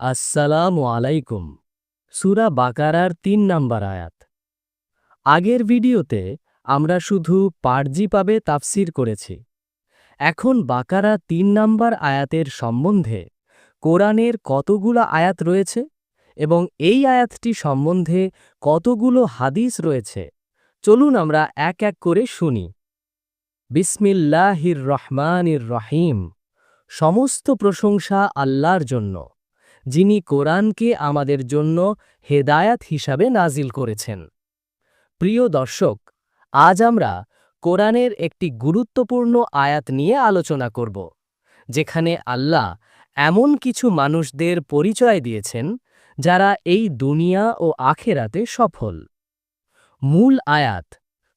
আসসালামু আলাইকুম। সুরা বাকারার তিন নাম্বার আয়াত। আগের ভিডিওতে আমরা শুধু পারজি পাবে তাফসির করেছি। এখন বাকারা তিন নাম্বার আয়াতের সম্বন্ধে কোরআনের কতগুলো আয়াত রয়েছে এবং এই আয়াতটি সম্বন্ধে কতগুলো হাদিস রয়েছে, চলুন আমরা এক এক করে শুনি। বিসমিল্লাহির রহমানির রহিম। সমস্ত প্রশংসা আল্লাহর জন্য। যিনি কোরআনকে আমাদের জন্য হেদায়াত হিসাবে নাজিল করেছেন। প্রিয় দর্শক, আজ আমরা কোরআনের একটি গুরুত্বপূর্ণ আয়াত নিয়ে আলোচনা করব, যেখানে আল্লাহ এমন কিছু মানুষদের পরিচয় দিয়েছেন, যারা এই দুনিয়া ও আখেরাতে সফল। মূল আয়াত,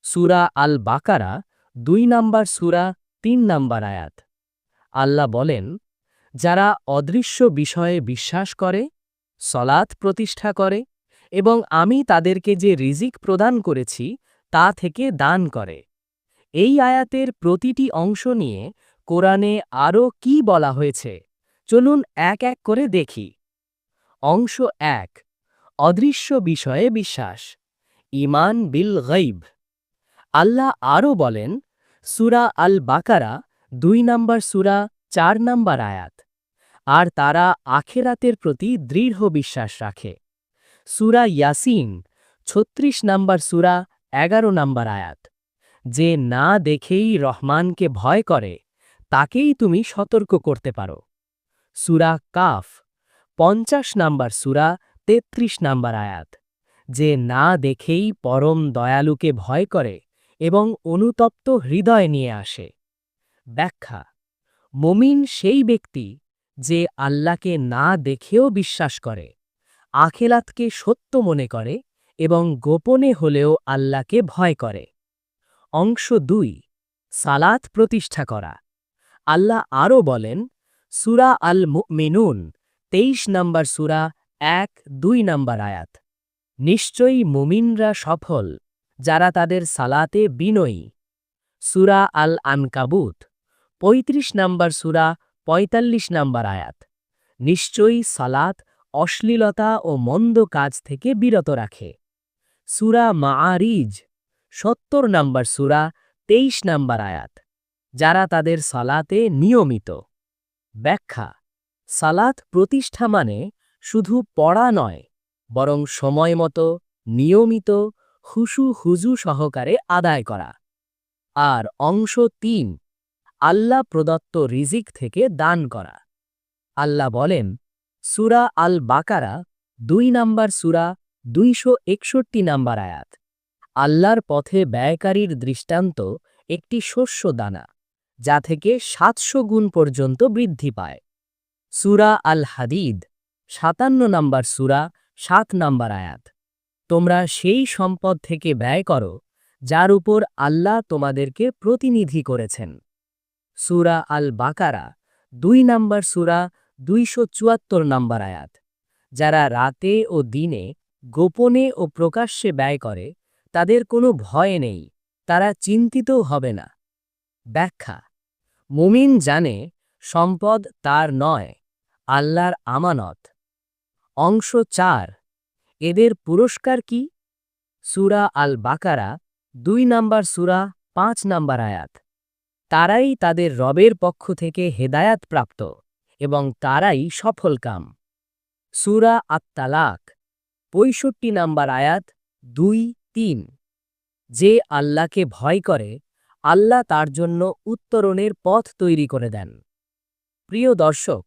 সুরা আল বাকারা দুই নাম্বার সুরা, তিন নাম্বার আয়াত। আল্লাহ বলেন যারা অদৃশ্য বিষয়ে বিশ্বাস করে, সলাৎ প্রতিষ্ঠা করে এবং আমি তাদেরকে যে রিজিক প্রদান করেছি, তা থেকে দান করে। এই আয়াতের প্রতিটি অংশ নিয়ে কোরআনে আরও কি বলা হয়েছে? চলুন এক এক করে দেখি। অংশ এক, অদৃশ্য বিষয়ে বিশ্বাস ইমান বিল গৈব আল্লাহ আরও বলেন, সুরা আল বাকারা দুই নাম্বার সুরা, চার নাম্বার আয়াত। আর তারা আখেরাতের প্রতি দৃঢ় বিশ্বাস রাখে। সুরা ইয়াসিন, ছত্রিশ নাম্বার সুরা, এগারো নাম্বার আয়াত। যে না দেখেই রহমানকে ভয় করে, তাকেই তুমি সতর্ক করতে পারো। সুরা কাফ, পঞ্চাশ নাম্বার সুরা, তেত্রিশ নাম্বার আয়াত। যে না দেখেই পরম দয়ালুকে ভয় করে এবং অনুতপ্ত হৃদয় নিয়ে আসে। ব্যাখ্যা, মমিন সেই ব্যক্তি যে আল্লাহকে না দেখেও বিশ্বাস করে আখেলাতকে সত্য মনে করে এবং গোপনে হলেও আল্লাহকে ভয় করে। অংশ দুই, সালাত প্রতিষ্ঠা করা। আল্লাহ আরও বলেন, সুরা আল মিনুন তেইশ নম্বর সুরা, এক, দুই নম্বর আয়াত। নিশ্চয়ই মুমিনরা সফল, যারা তাদের সালাতে বিনয়ী। সুরা আল আনকাবুত পঁয়ত্রিশ নম্বর সুরা পঁয়তাল্লিশ নম্বর আয়াত। নিশ্চয়ই সালাত অশ্লীলতা ও মন্দ কাজ থেকে বিরত রাখে। সুরা মাআরিজ, সত্তর নম্বর সুরা, তেইশ নম্বর আয়াত। যারা তাদের সালাতে নিয়মিত ব্যাখ্যা, সালাত প্রতিষ্ঠা মানে শুধু পড়া নয়, বরং সময়মতো নিয়মিত হুসু হুজু সহকারে আদায় করা। আর অংশ তিন আল্লাহ প্রদত্ত রিজিক থেকে দান করা। আল্লাহ বলেন, সুরা আল বাকারা দুই নাম্বার সুরা, দুইশো একষট্টি নাম্বার আয়াত। আল্লাহর পথে ব্যয়কারীর দৃষ্টান্ত একটি শস্য দানা, যা থেকে সাতশো গুণ পর্যন্ত বৃদ্ধি পায়। সুরা আল হাদিদ সাতান্ন নাম্বার সুরা, সাত নাম্বার আয়াত। তোমরা সেই সম্পদ থেকে ব্যয় করো, যার উপর আল্লাহ তোমাদেরকে প্রতিনিধি করেছেন। সুরা আল বাকারা দুই নাম্বার সুরা দুইশো চুয়াত্তর নাম্বার আয়াত। যারা রাতে ও দিনে গোপনে ও প্রকাশ্যে ব্যয় করে, তাদের কোনো ভয় নেই, তারা চিন্তিতও হবে না। ব্যাখ্যা, মুমিন জানে সম্পদ তার নয়, আল্লাহর আমানত। অংশ চার, এদের পুরস্কার কি? সুরা আল বাকারা দুই নাম্বার সুরা, পাঁচ নাম্বার আয়াত। তারাই তাদের রবের পক্ষ থেকে হেদায়াত প্রাপ্ত এবং তারাই সফলকাম সুরা আত্মালাক পঁয়ষট্টি নাম্বার আয়াত, দুই, তিন। যে আল্লাহকে ভয় করে, আল্লাহ তার জন্য উত্তরণের পথ তৈরি করে দেন। প্রিয় দর্শক,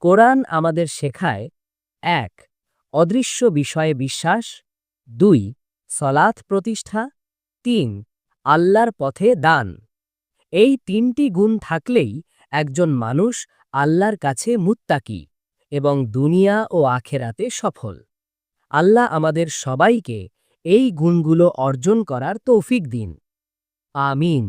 কোরআন আমাদের শেখায়, এক, অদৃশ্য বিষয়ে বিশ্বাস, দুই সলাথ প্রতিষ্ঠা, তিন, আল্লাহর পথে দান। এই তিনটি গুণ থাকলেই একজন মানুষ আল্লাহর কাছে মুত্তাকি এবং দুনিয়া ও আখেরাতে সফল। আল্লাহ আমাদের সবাইকে এই গুণগুলো অর্জন করার তৌফিক দিন। আমিন।